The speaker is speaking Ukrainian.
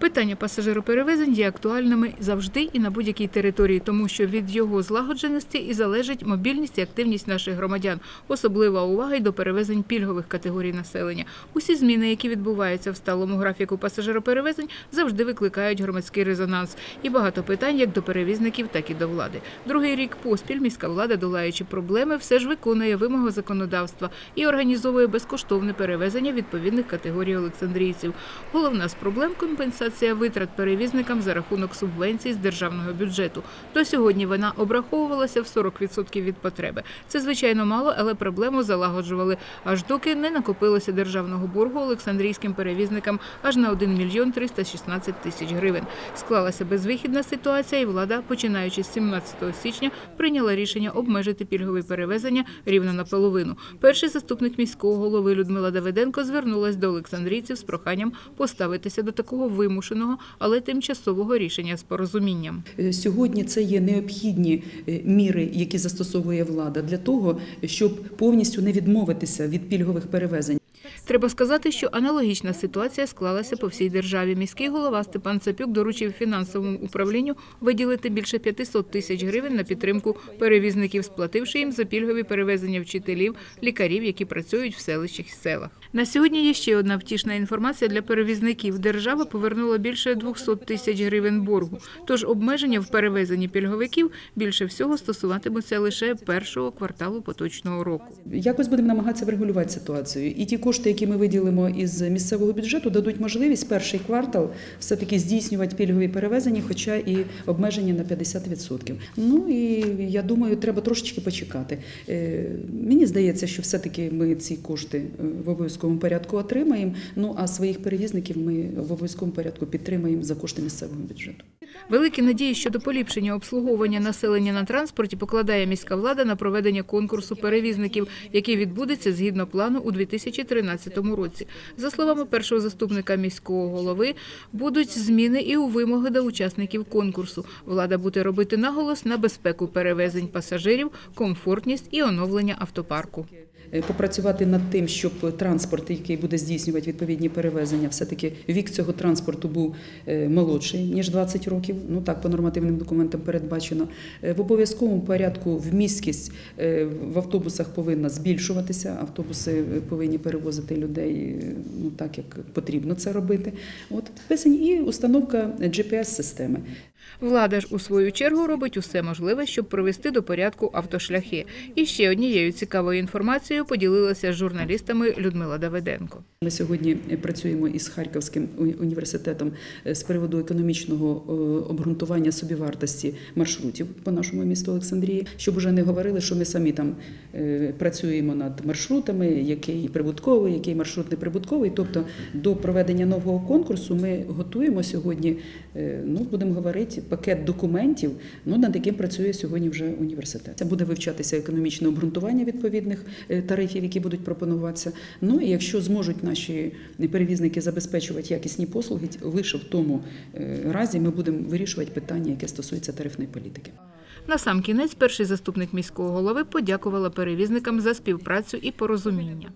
Питання пасажироперевезень є актуальними завжди і на будь-якій території, тому що від його злагодженості і залежить мобільність і активність наших громадян. Особлива увага й до перевезень пільгових категорій населення. Усі зміни, які відбуваються в сталому графіку пасажироперевезень, завжди викликають громадський резонанс. І багато питань як до перевізників, так і до влади. Другий рік поспіль міська влада, долаючи проблеми, все ж виконує вимоги законодавства і організовує безкоштовне перевезення відповідних категорій олександрійців. Головна з проблем компенсація витрат перевізникам за рахунок субвенцій з державного бюджету. До сьогодні вона обраховувалася в 40% від потреби. Це звичайно мало, але проблему залагоджували, аж доки не накопилося державного боргу олександрійським перевізникам аж на 1 мільйон 316 тисяч гривень. Склалася безвихідна ситуація, і влада, починаючи з 17 січня, прийняла рішення обмежити пільгові перевезення рівно наполовину. Перший заступник міського голови Людмила Давиденко звернулась до олександрійців з проханням поставитися до такого вимушеного, але тимчасового рішення з порозумінням. Е, Сьогодні це є необхідні е, міри, які застосовує влада для того, щоб повністю не відмовитися від пільгових перевезень. Треба сказати, що аналогічна ситуація склалася по всій державі. Міський голова Степан Цапюк доручив фінансовому управлінню виділити більше 500 тисяч гривень на підтримку перевізників, сплативши їм за пільгові перевезення вчителів, лікарів, які працюють в селищах і селах. На сьогодні є ще одна втішна інформація для перевізників. Держава повернула більше 200 тисяч гривень боргу. Тож обмеження в перевезенні пільговиків більше всього стосуватимуться лише першого кварталу поточного року. Якось будемо намагатися врегулювати ситуацію. І ті кошти, які ми виділимо із місцевого бюджету, дадуть можливість перший квартал все-таки здійснювати пільгові перевезення, хоча і обмеження на 50%. Ну і я думаю, треба трошечки почекати. Е, Мені здається, що все-таки ми ці кошти е, в обов'язковому порядку отримаємо. Ну а своїх перевізників ми в обов'язковому порядку підтримаємо за кошти місцевого бюджету. Великі надії щодо поліпшення обслуговування населення на транспорті покладає міська влада на проведення конкурсу перевізників, який відбудеться згідно плану у 2013 році. За словами першого заступника міського голови, будуть зміни і у вимоги до учасників конкурсу. Влада буде робити наголос на безпеку перевезень пасажирів, комфортність і оновлення автопарку. Е, попрацювати над тим, щоб транспорт, який буде здійснювати відповідні перевезення, все-таки вік цього транспорту був е, молодший ніж 20 років. Ну так по нормативним документам передбачено. Е, В обов'язковому порядку вмісткість е, в автобусах повинна збільшуватися. Автобуси повинні перевозити людей ну так, як потрібно це робити. От писань і установка GPS-системи. Влада ж у свою чергу робить усе можливе, щоб привести до порядку автошляхи. І ще однією цікавою інформацією поділилася з журналістами Людмила Давиденко. Ми сьогодні працюємо із Харківським університетом е, з приводу економічного е, обґрунтування собівартості маршрутів по нашому місту Олександрії, щоб уже не говорили, що ми самі там е, працюємо над маршрутами, який прибутковий, який маршрут неприбутковий. Тобто до проведення нового конкурсу ми готуємо сьогодні. Ну будемо говорити, пакет документів, ну над яким працює сьогодні вже університет. Це буде вивчатися економічне обґрунтування відповідних е, тарифів, які будуть пропонуватися. Ну і якщо зможуть наші перевізники забезпечувати якісні послуги, лише в тому е, разі ми будемо вирішувати питання, яке стосується тарифної політики. На сам кінець перший заступник міського голови подякувала перевізникам за співпрацю і порозуміння.